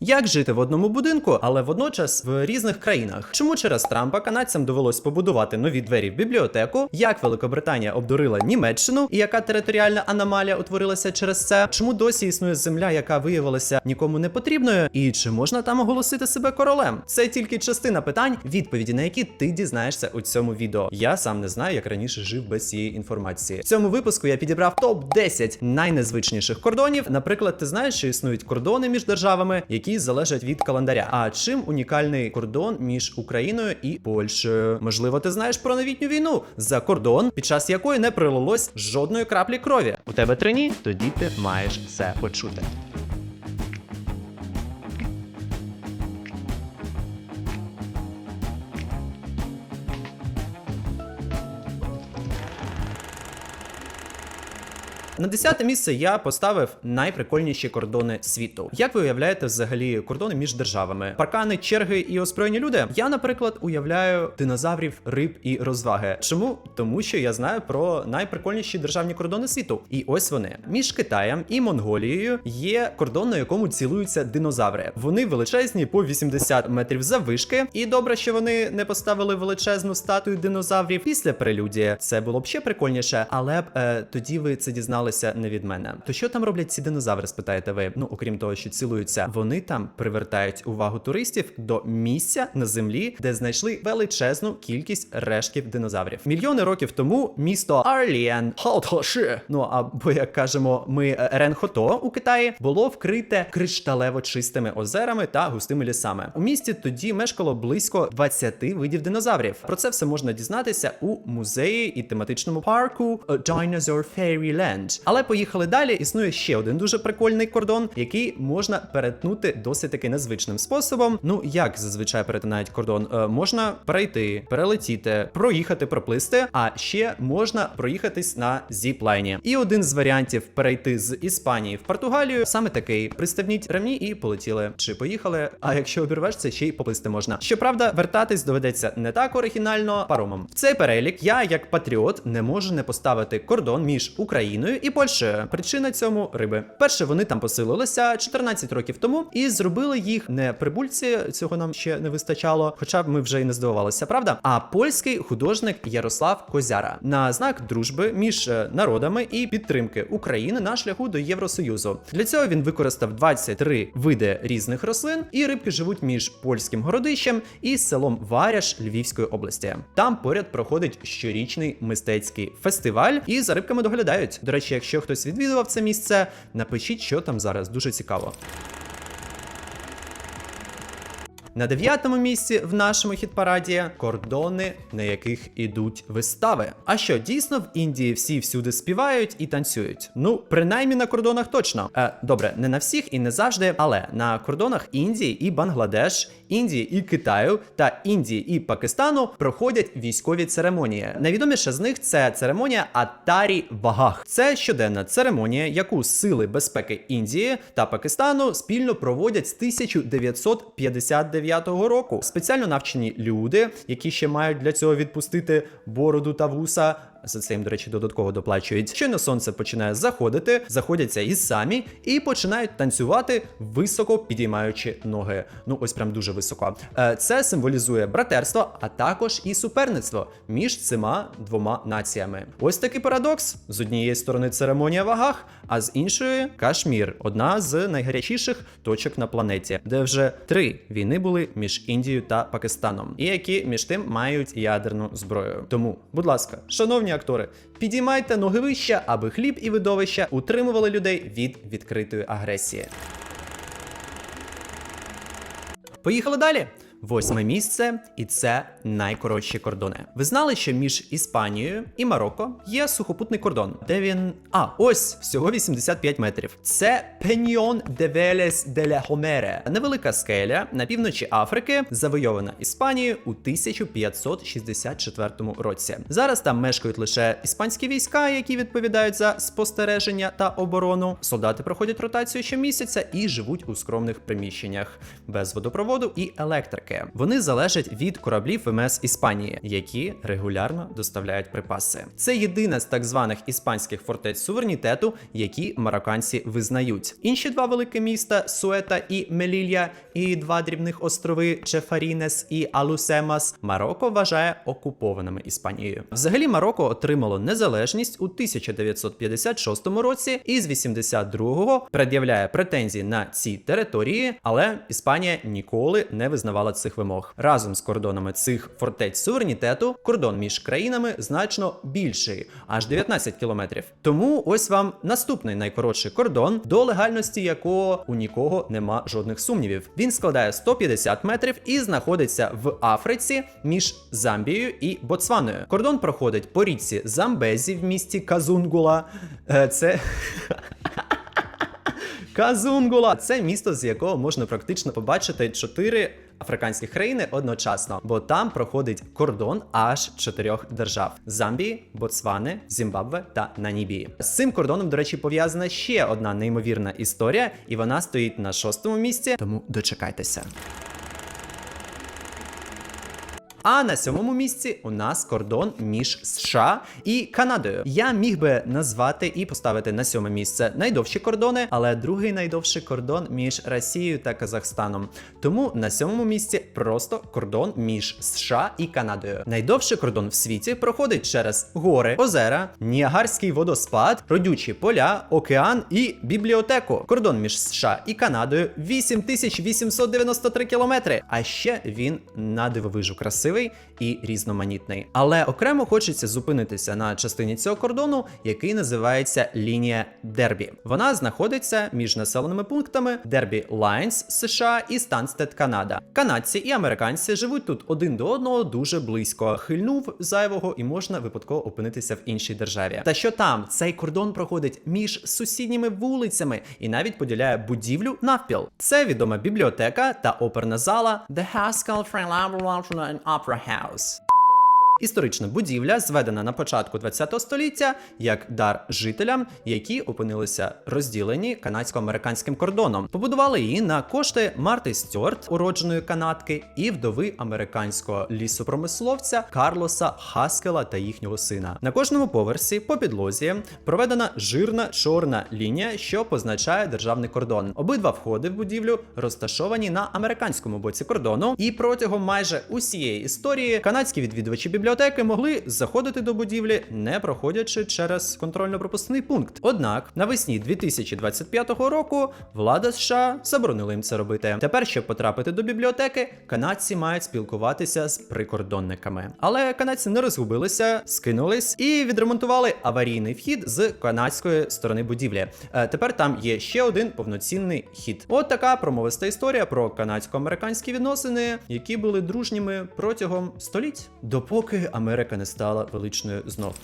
Як жити в одному будинку, але водночас в різних країнах? Чому через Трампа канадцям довелось побудувати нові двері в бібліотеку? Як Великобританія обдурила Німеччину, і яка територіальна аномалія утворилася через це? Чому досі існує земля, яка виявилася нікому не потрібною? І чи можна там оголосити себе королем? Це тільки частина питань, відповіді на які ти дізнаєшся у цьому відео. Я сам не знаю, як раніше жив без цієї інформації. В цьому випуску я підібрав топ 10 найнезвичніших кордонів. Наприклад, ти знаєш, що існують кордони між державами, які залежать від календаря. А чим унікальний кордон між Україною і Польщею? Можливо, ти знаєш про новітню війну за кордон, під час якої не пролилось жодної краплі крові. У тебе три ні? Тоді ти маєш це почути. На десяте місце я поставив найприкольніші кордони світу. Як ви уявляєте взагалі кордони між державами? Паркани, черги і озброєні люди? Я, наприклад, уявляю динозаврів, риб і розваги. Чому? Тому що я знаю про найприкольніші державні кордони світу. І ось вони між Китаєм і Монголією є кордон, на якому цілуються динозаври. Вони величезні по 80 метрів заввишки. І добре, що вони не поставили величезну статую динозаврів після прелюдії. Це було б ще прикольніше, але б е, тоді ви це дізналися не від мене. То що там роблять ці динозаври? Спитаєте ви? Ну окрім того, що цілуються, вони там привертають увагу туристів до місця на землі, де знайшли величезну кількість рештків динозаврів. Мільйони років тому місто Арліен Хаотхоши, ну або як кажемо, ми е, Ренхото у Китаї було вкрите кришталево чистими озерами та густими лісами. У місті тоді мешкало близько 20 видів динозаврів. Про це все можна дізнатися у музеї і тематичному парку Dinosaur Fairyland. Але поїхали далі. Існує ще один дуже прикольний кордон, який можна перетнути досить таки незвичним способом. Ну як зазвичай перетинають кордон? Е, можна перейти, перелетіти, проїхати, проплисти, а ще можна проїхатись на зіплайні. І один з варіантів перейти з Іспанії в Португалію саме такий: приставніть ремні і полетіли. Чи поїхали? А якщо обірвешся, ще й поплисти можна. Щоправда, вертатись доведеться не так оригінально паромом. В цей перелік я, як патріот, не можу не поставити кордон між Україною і Польщею. Причина цьому риби. Перше, вони там поселилися 14 років тому і зробили їх не прибульці. Цього нам ще не вистачало, хоча б ми вже й не здивувалися, правда? А польський художник Ярослав Козяра на знак дружби між е, народами і підтримки України на шляху до Євросоюзу. Для цього він використав 23 види різних рослин, і рибки живуть між польським городищем і селом Варяш Львівської області. Там поряд проходить щорічний мистецький фестиваль, і за рибками доглядають. До речі, якщо хтось відвідував це місце, напишіть, що там зараз дуже цікаво. На дев'ятому місці в нашому хіт-параді кордони, на яких ідуть вистави. А що дійсно в Індії всі всюди співають і танцюють? Ну, принаймні на кордонах точно. Е, добре, не на всіх і не завжди, але на кордонах Індії і Бангладеш, Індії і Китаю та Індії і Пакистану проходять військові церемонії. Найвідоміша з них це церемонія Атарі Вагах. Це щоденна церемонія, яку сили безпеки Індії та Пакистану спільно проводять з 1959 року. Спеціально навчені люди, які ще мають для цього відпустити бороду та вуса. За це їм, до речі, додатково доплачують. Щойно сонце починає заходити, заходяться і самі, і починають танцювати, високо підіймаючи ноги. Ну ось прям дуже високо. Е, Це символізує братерство, а також і суперництво між цими двома націями. Ось такий парадокс: з однієї сторони церемонія в вагах, а з іншої Кашмір, одна з найгарячіших точок на планеті, де вже три війни були між Індією та Пакистаном, і які між тим мають ядерну зброю. Тому, будь ласка, шановні актори, підіймайте ноги вище, аби хліб і видовища утримували людей від відкритої агресії. Поїхали далі. Восьме місце, і це найкоротші кордони. Ви знали, що між Іспанією і Марокко є сухопутний кордон, де він. А, ось всього 85 метрів. Це Пеньйон де Велес де ля Хомере, невелика скеля на півночі Африки, завойована Іспанією у 1564 році. Зараз там мешкають лише іспанські війська, які відповідають за спостереження та оборону. Солдати проходять ротацію щомісяця і живуть у скромних приміщеннях без водопроводу і електрики. Африки. Вони залежать від кораблів ВМС Іспанії, які регулярно доставляють припаси. Це єдина з так званих іспанських фортець суверенітету, які марокканці визнають. Інші два великі міста Суета і Мелілля, і два дрібних острови Чефарінес і Алусемас Марокко вважає окупованими Іспанією. Взагалі Марокко отримало незалежність у 1956 році і з 82-го пред'являє претензії на ці території, але Іспанія ніколи не визнавала цих вимог. Разом з кордонами цих фортець суверенітету кордон між країнами значно більший, аж 19 кілометрів. Тому ось вам наступний найкоротший кордон, до легальності якого у нікого нема жодних сумнівів. Він складає 150 метрів і знаходиться в Африці між Замбією і Ботсваною. Кордон проходить по річці Замбезі в місті Казунгула. Е, Це. Казунгула це місто, з якого можна практично побачити чотири африканські країни одночасно, бо там проходить кордон аж чотирьох держав: Замбії, Ботсвани, Зімбабве та Нанібії. З цим кордоном, до речі, пов'язана ще одна неймовірна історія, і вона стоїть на шостому місці. Тому дочекайтеся. А на сьомому місці у нас кордон між США і Канадою. Я міг би назвати і поставити на сьоме місце найдовші кордони, але другий найдовший кордон між Росією та Казахстаном. Тому на сьомому місці просто кордон між США і Канадою. Найдовший кордон в світі проходить через гори, озера, Ніагарський водоспад, родючі поля, океан і бібліотеку. Кордон між США і Канадою 8893 кілометри. А ще він на дивовижу красивий і різноманітний. Але окремо хочеться зупинитися на частині цього кордону, який називається лінія Дербі. Вона знаходиться між населеними пунктами Дербі Лайнс США і Станстед, Канада. Канадці і американці живуть тут один до одного дуже близько. Хильнув зайвого і можна випадково опинитися в іншій державі. Та що там цей кордон проходить між сусідніми вулицями і навіть поділяє будівлю навпіл. Це відома бібліотека та оперна зала The Haskell Free Opera House. Історична будівля зведена на початку ХХ століття як дар жителям, які опинилися розділені канадсько-американським кордоном. Побудували її на кошти Марти Стюарт, уродженої канадки, і вдови американського лісопромисловця Карлоса Хаскела та їхнього сина. На кожному поверсі по підлозі проведена жирна чорна лінія, що позначає державний кордон. Обидва входи в будівлю розташовані на американському боці кордону, і протягом майже усієї історії канадські відвідувачі бібліотеки могли заходити до будівлі, не проходячи через контрольно-пропускний пункт. Однак навесні 2025 року влада США заборонила їм це робити. Тепер, щоб потрапити до бібліотеки, канадці мають спілкуватися з прикордонниками. Але канадці не розгубилися, скинулись і відремонтували аварійний вхід з канадської сторони будівлі. Е, Тепер там є ще один повноцінний хід. От така промовиста історія про канадсько-американські відносини, які були дружніми протягом століть, допоки Америка не стала величною знов.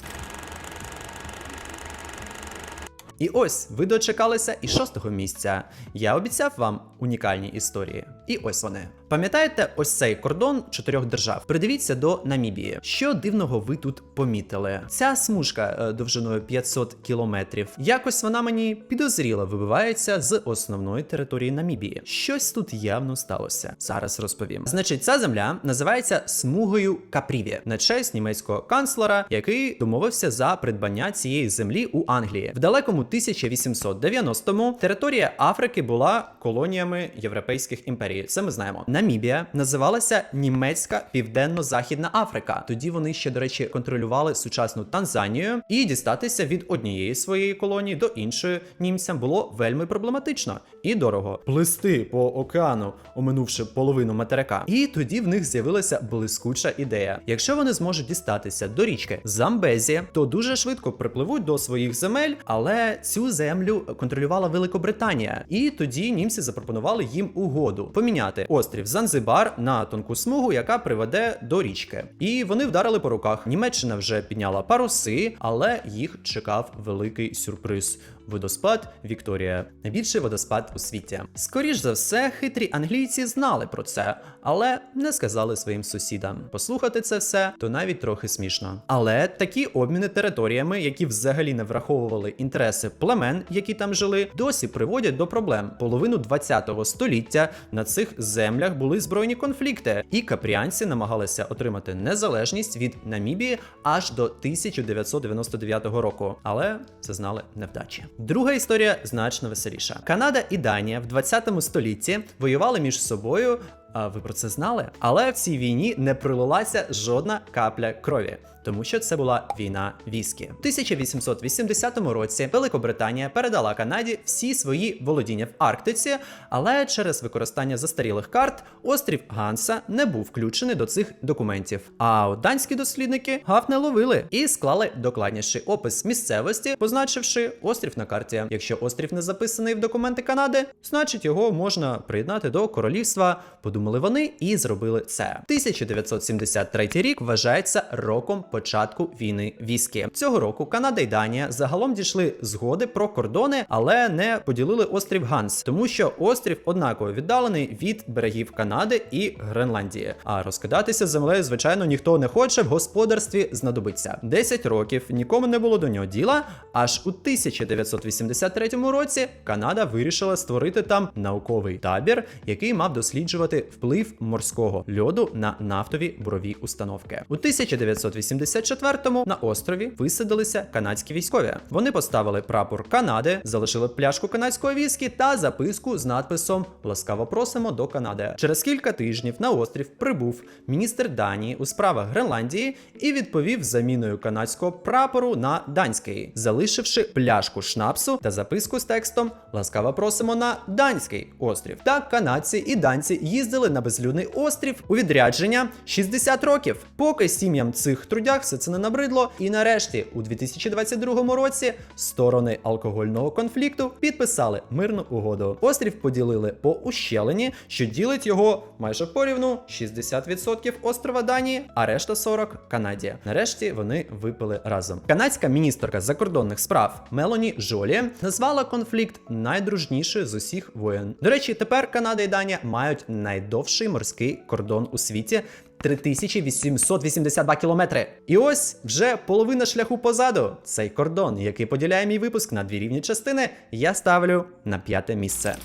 І ось ви дочекалися і шостого місця. Я обіцяв вам унікальні історії. І ось вони. Пам'ятаєте ось цей кордон чотирьох держав? Придивіться до Намібії. Що дивного ви тут помітили? Ця смужка е, довжиною 500 кілометрів. Якось вона мені підозріло вибивається з основної території Намібії. Щось тут явно сталося. Зараз розповім. Значить, ця земля називається смугою Капріві на честь німецького канцлера, який домовився за придбання цієї землі у Англії. В далекому 1890-му територія Африки була колоніями європейських імперій. Це ми знаємо. Намібія називалася Німецька Південно-Західна Африка. Тоді вони ще, до речі, контролювали сучасну Танзанію, і дістатися від однієї своєї колонії до іншої німцям було вельми проблематично і дорого. Плисти по океану, оминувши половину материка. І тоді в них з'явилася блискуча ідея. Якщо вони зможуть дістатися до річки Замбезі, то дуже швидко припливуть до своїх земель, але цю землю контролювала Великобританія. І тоді німці запропонували їм угоду поміняти острів Занзибар на тонку смугу, яка приведе до річки. І вони вдарили по руках. Німеччина вже підняла паруси, але їх чекав великий сюрприз. Водоспад Вікторія найбільший водоспад у світі. Скоріш за все, хитрі англійці знали про це, але не сказали своїм сусідам. Послухати це все то навіть трохи смішно. Але такі обміни територіями, які взагалі не враховували інтереси племен, які там жили, досі приводять до проблем. Половину 20-го століття на цих землях були збройні конфлікти, і капріанці намагалися отримати незалежність від Намібії аж до 1999 року, але це знали невдачі. Друга історія значно веселіша. Канада і Данія в 20 столітті воювали між собою. Ви про це знали? Але в цій війні не пролилася жодна капля крові, тому що це була війна віскі. В 1880 році Великобританія передала Канаді всі свої володіння в Арктиці, але через використання застарілих карт острів Ганса не був включений до цих документів. А от данські дослідники гав не ловили і склали докладніший опис місцевості, позначивши острів на карті. Якщо острів не записаний в документи Канади, значить його можна приєднати до королівства. Подумали вони і зробили це. 1973 рік вважається роком початку війни віскі. Цього року Канада і Данія загалом дійшли згоди про кордони, але не поділили острів Ганс, тому що острів однаково віддалений від берегів Канади і Гренландії. А розкидатися землею, звичайно, ніхто не хоче. В господарстві знадобиться 10 років. Нікому не було до нього діла. Аж у 1983 році Канада вирішила створити там науковий табір, який мав досліджувати вплив морського льоду на нафтові бурові установки. У 1984-му на острові висадилися канадські військові. Вони поставили прапор Канади, залишили пляшку канадського віскі та записку з надписом Ласкаво просимо до Канади. Через кілька тижнів на острів прибув міністр Данії у справах Гренландії і відповів заміною канадського прапору на данський, залишивши пляшку шнапсу та записку з текстом Ласкаво просимо на данський острів. Так канадці і данці їздили на безлюдний острів у відрядження 60 років, поки сім'ям цих трудяг все це не набридло. І нарешті, у 2022 році, сторони алкогольного конфлікту підписали мирну угоду. Острів поділили по ущелині, що ділить його майже порівну 60% острова Данії, а решта 40 Канаді. Нарешті вони випили разом. Канадська міністерка закордонних справ Мелоні Жолі назвала конфлікт найдружнішою з усіх воєн. До речі, тепер Канада і Данія мають найдовший морський кордон у світі. 3882 кілометри. І ось вже половина шляху позаду. Цей кордон, який поділяє мій випуск на дві рівні частини, я ставлю на п'яте місце.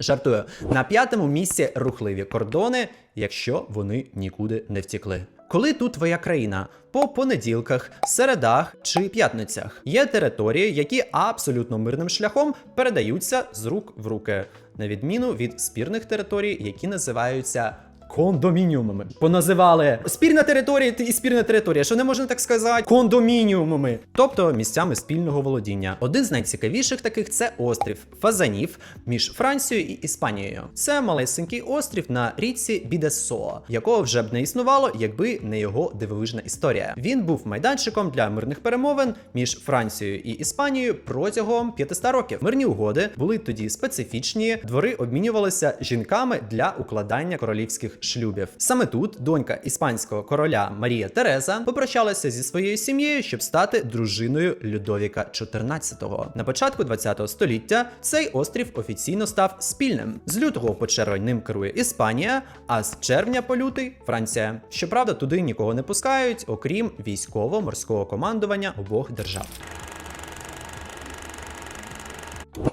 Жартую, на п'ятому місці рухливі кордони, якщо вони нікуди не втікли. Коли тут твоя країна? По понеділках, середах чи п'ятницях є території, які абсолютно мирним шляхом передаються з рук в руки, на відміну від спірних територій, які називаються. Кондомініумами поназивали спірна територія і спірна територія, що не можна так сказати, кондомініумами, тобто місцями спільного володіння. Один з найцікавіших таких це острів Фазанів між Францією і Іспанією. Це малесенький острів на річці Бідесо, якого вже б не існувало, якби не його дивовижна історія. Він був майданчиком для мирних перемовин між Францією і Іспанією протягом 500 років. Мирні угоди були тоді специфічні. Двори обмінювалися жінками для укладання королівських шлюбів. Саме тут донька іспанського короля Марія Тереза попрощалася зі своєю сім'єю, щоб стати дружиною Людовіка XIV. На початку 20 століття цей острів офіційно став спільним. З лютого по червень ним керує Іспанія, а з червня по лютий Франція. Щоправда, туди нікого не пускають, окрім військово-морського командування обох держав.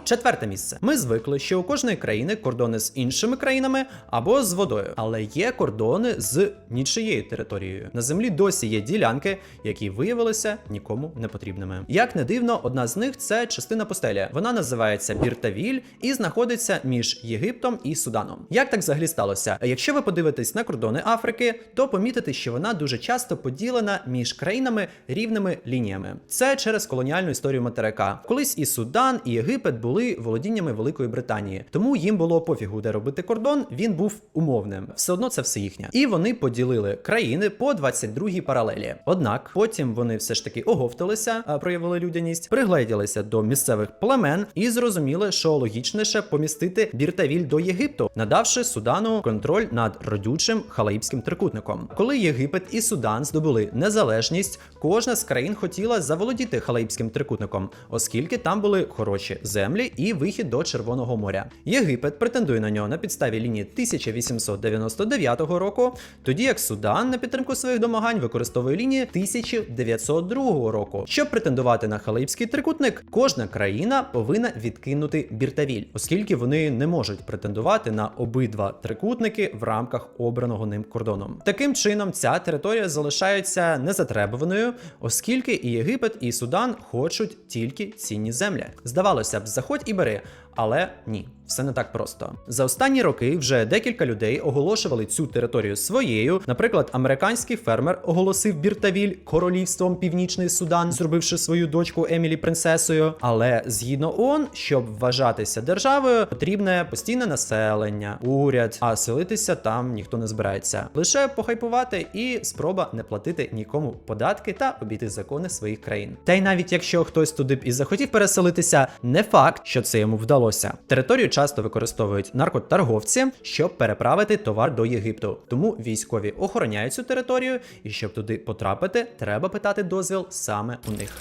Четверте місце. Ми звикли, що у кожної країни кордони з іншими країнами або з водою, але є кордони з нічиєю територією. На землі досі є ділянки, які виявилися нікому не потрібними. Як не дивно, одна з них це частина постеля. Вона називається Біртавіль і знаходиться між Єгиптом і Суданом. Як так взагалі сталося? Якщо ви подивитесь на кордони Африки, то помітите, що вона дуже часто поділена між країнами рівними лініями. Це через колоніальну історію материка. Колись і Судан, і Єгипет були володіннями Великої Британії, тому їм було пофігу, де робити кордон. Він був умовним. Все одно це все їхнє. І вони поділили країни по 22-й паралелі. Однак потім вони все ж таки оговталися, проявили людяність, пригледілися до місцевих племен і зрозуміли, що логічніше помістити Біртавіль до Єгипту, надавши Судану контроль над родючим халаїбським трикутником. Коли Єгипет і Судан здобули незалежність, кожна з країн хотіла заволодіти халаїбським трикутником, оскільки там були хороші землі землі і вихід до Червоного моря. Єгипет претендує на нього на підставі лінії 1899 року, тоді як Судан на підтримку своїх домагань використовує лінії 1902 року. Щоб претендувати на Халибський трикутник, кожна країна повинна відкинути Біртавіль, оскільки вони не можуть претендувати на обидва трикутники в рамках обраного ним кордону. Таким чином, ця територія залишається незатребуваною, оскільки і Єгипет, і Судан хочуть тільки цінні землі. Здавалося б, заходь і бери. Але ні, все не так просто. За останні роки вже декілька людей оголошували цю територію своєю. Наприклад, американський фермер оголосив Біртавіль королівством Північний Судан, зробивши свою дочку Емілі принцесою. Але згідно ООН, щоб вважатися державою, потрібне постійне населення, уряд, а селитися там ніхто не збирається. Лише похайпувати і спроба не платити нікому податки та обійти закони своїх країн. Та й навіть якщо хтось туди б і захотів переселитися, не факт, що це йому вдалося. Територію часто використовують наркоторговці, щоб переправити товар до Єгипту. Тому військові охороняють цю територію, і щоб туди потрапити, треба питати дозвіл саме у них.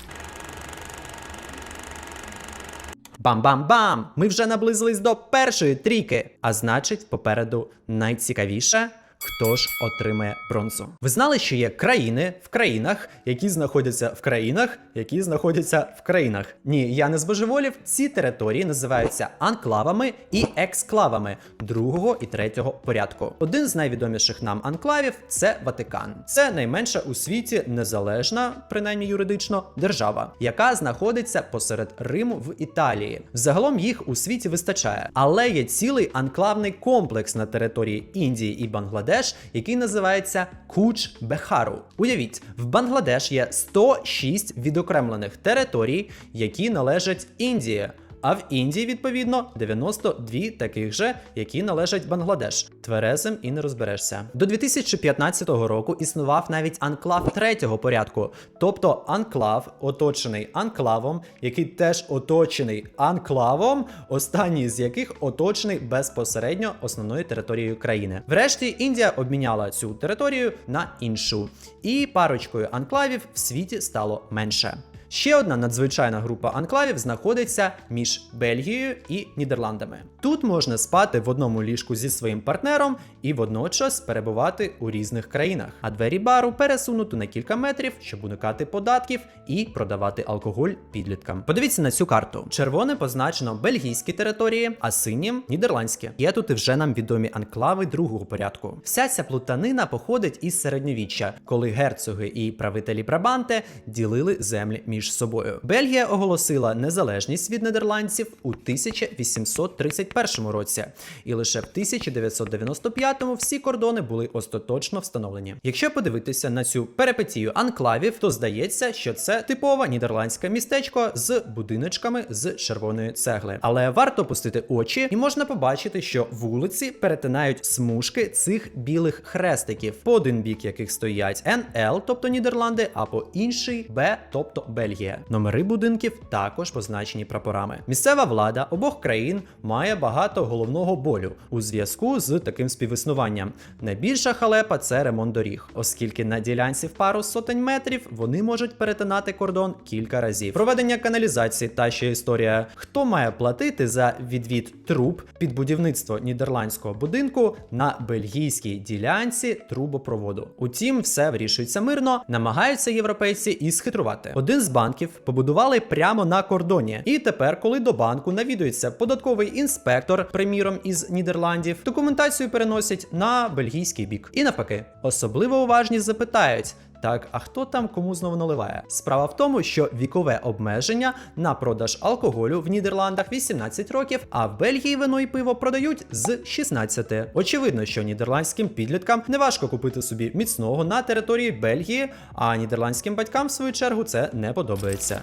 Бам-бам-бам! Ми вже наблизились до першої трійки. А значить, попереду найцікавіше. Хто ж отримає бронзу? Ви знали, що є країни в країнах, які знаходяться в країнах, які знаходяться в країнах. Ні, я не збожеволів. Ці території називаються анклавами і ексклавами другого і третього порядку. Один з найвідоміших нам анклавів це Ватикан. Це найменша у світі незалежна, принаймні юридично, держава, яка знаходиться посеред Риму в Італії. Загалом їх у світі вистачає, але є цілий анклавний комплекс на території Індії і Бангладеш, який називається Куч Бехару. Уявіть, в Бангладеш є 106 відокремлених територій, які належать Індії. А в Індії, відповідно, 92 таких же, які належать Бангладеш. Тверезим і не розберешся. До 2015 року існував навіть анклав третього порядку, тобто анклав, оточений анклавом, який теж оточений анклавом, останній з яких оточений безпосередньо основною територією країни. Врешті Індія обміняла цю територію на іншу, і парочкою анклавів в світі стало менше. Ще одна надзвичайна група анклавів знаходиться між Бельгією і Нідерландами. Тут можна спати в одному ліжку зі своїм партнером і водночас перебувати у різних країнах, а двері бару пересунути на кілька метрів, щоб уникати податків і продавати алкоголь підліткам. Подивіться на цю карту: червоне позначено бельгійські території, а синім нідерландські. Є тут і вже нам відомі анклави другого порядку. Вся ця плутанина походить із середньовіччя, коли герцоги і правителі Брабанте ділили землі між собою. Бельгія оголосила незалежність від нідерландців у 1831 році, і лише в 1995-му всі кордони були остаточно встановлені. Якщо подивитися на цю перипетію анклавів, то здається, що це типове нідерландське містечко з будиночками з червоної цегли. Але варто пустити очі, і можна побачити, що вулиці перетинають смужки цих білих хрестиків, по один бік яких стоять НЛ, тобто Нідерланди, а по інший Б, тобто Бельгія. Номери будинків також позначені прапорами. Місцева влада обох країн має багато головного болю у зв'язку з таким співіснуванням. Найбільша халепа це ремонт доріг, оскільки на ділянці в пару сотень метрів вони можуть перетинати кордон кілька разів. Проведення каналізації та ще історія. Хто має платити за відвід труб під будівництво нідерландського будинку на бельгійській ділянці трубопроводу? Утім, все вирішується мирно, намагаються європейці і схитрувати. Один з банків побудували прямо на кордоні. І тепер, коли до банку навідується податковий інспектор, приміром із Нідерландів, документацію переносять на бельгійський бік. І навпаки, особливо уважні запитають. Так, а хто там кому знову наливає? Справа в тому, що вікове обмеження на продаж алкоголю в Нідерландах 18 років, а в Бельгії вино і пиво продають з 16. Очевидно, що нідерландським підліткам неважко купити собі міцного на території Бельгії, а нідерландським батькам, в свою чергу, це не подобається.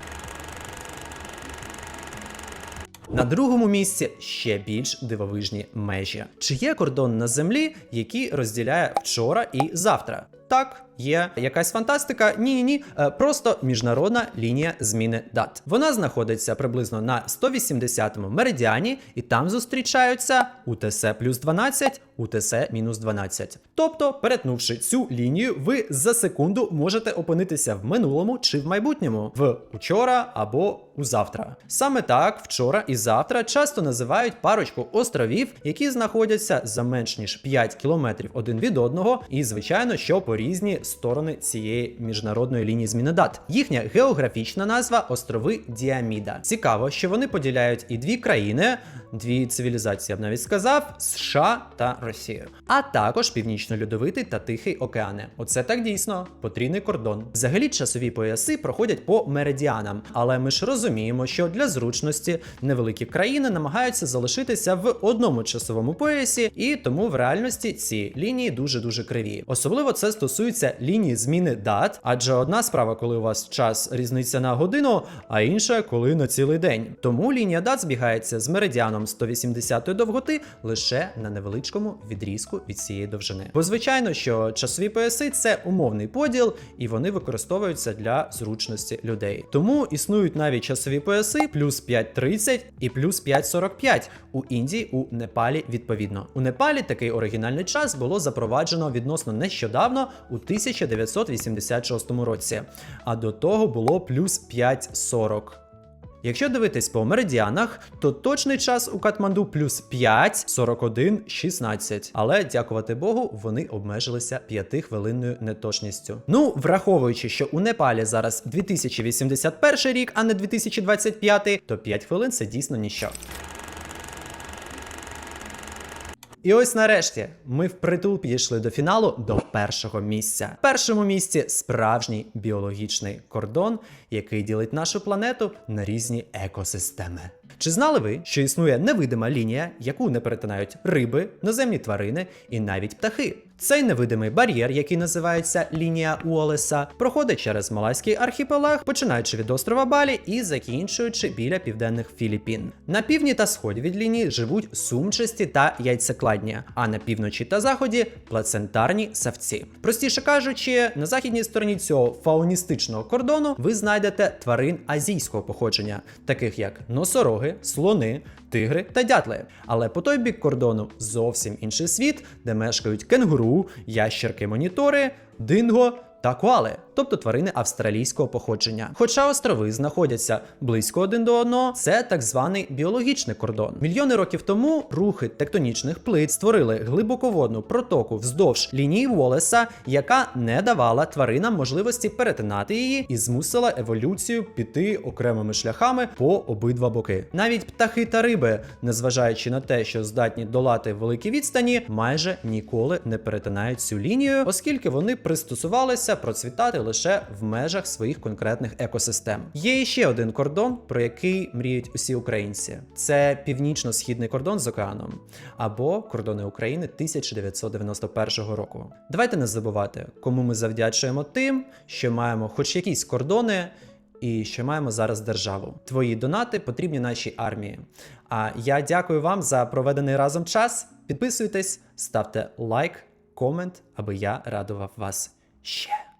На другому місці ще більш дивовижні межі. Чи є кордон на землі, який розділяє вчора і завтра? Так, є якась фантастика. Ні, ні, ні. Е, Просто міжнародна лінія зміни дат. Вона знаходиться приблизно на 180-му меридіані, і там зустрічаються УТС плюс 12, УТС мінус 12. Тобто, перетнувши цю лінію, ви за секунду можете опинитися в минулому чи в майбутньому, в учора або у завтра. Саме так, вчора і завтра часто називають парочку островів, які знаходяться за менш ніж 5 кілометрів один від одного, і звичайно, що по різні сторони цієї міжнародної лінії зміни дат. Їхня географічна назва острови Діаміда. Цікаво, що вони поділяють і дві країни, дві цивілізації, я б навіть сказав, США та Росію, а також північно-льодовитий та Тихий океани. Оце так дійсно потрійний кордон. Взагалі часові пояси проходять по меридіанам, але ми ж розуміємо, що для зручності невеликі країни намагаються залишитися в одному часовому поясі, і тому в реальності ці лінії дуже дуже криві. Особливо це стосується лінії зміни дат, адже одна справа, коли у вас час різниця на годину, а інша коли на цілий день. Тому лінія дат збігається з меридіаном 180 довготи лише на невеличкому відрізку від цієї довжини. Бо звичайно, що часові пояси це умовний поділ, і вони використовуються для зручності людей. Тому існують навіть часові пояси плюс 5.30 і плюс 5.45 у Індії, у Непалі відповідно. У Непалі такий оригінальний час було запроваджено відносно нещодавно у 1986 році, а до того було плюс 5.40. Якщо дивитись по меридіанах, то точний час у Катманду плюс 5, 41, 16. Але дякувати Богу, вони обмежилися 5 хвилинною неточністю. Ну, враховуючи, що у Непалі зараз 2081 рік, а не 2025, то 5 хвилин це дійсно ніщо. І ось нарешті ми впритул підійшли до фіналу до першого місця. В першому місці справжній біологічний кордон, який ділить нашу планету на різні екосистеми. Чи знали ви, що існує невидима лінія, яку не перетинають риби, наземні тварини і навіть птахи? Цей невидимий бар'єр, який називається лінія Уоллеса, проходить через Малайський архіпелаг, починаючи від острова Балі і закінчуючи біля південних Філіппін. На півдні та сході від лінії живуть сумчасті та яйцекладні, а на півночі та заході плацентарні савці. Простіше кажучи, на західній стороні цього фауністичного кордону ви знайдете тварин азійського походження, таких як носороги, слони, тигри та дятли. Але по той бік кордону зовсім інший світ, де мешкають кенгуру, ящерки-монітори, динго та коали, тобто тварини австралійського походження. Хоча острови знаходяться близько один до одного, це так званий біологічний кордон. Мільйони років тому рухи тектонічних плит створили глибоководну протоку вздовж лінії Волеса, яка не давала тваринам можливості перетинати її і змусила еволюцію піти окремими шляхами по обидва боки. Навіть птахи та риби, незважаючи на те, що здатні долати великі відстані, майже ніколи не перетинають цю лінію, оскільки вони пристосувалися процвітати лише в межах своїх конкретних екосистем. Є ще один кордон, про який мріють усі українці: це північно-східний кордон з океаном або кордони України 1991 року. Давайте не забувати, кому ми завдячуємо тим, що маємо хоч якісь кордони. І що маємо зараз державу. Твої донати потрібні нашій армії. А я дякую вам за проведений разом час. Підписуйтесь, ставте лайк, комент, аби я радував вас ще.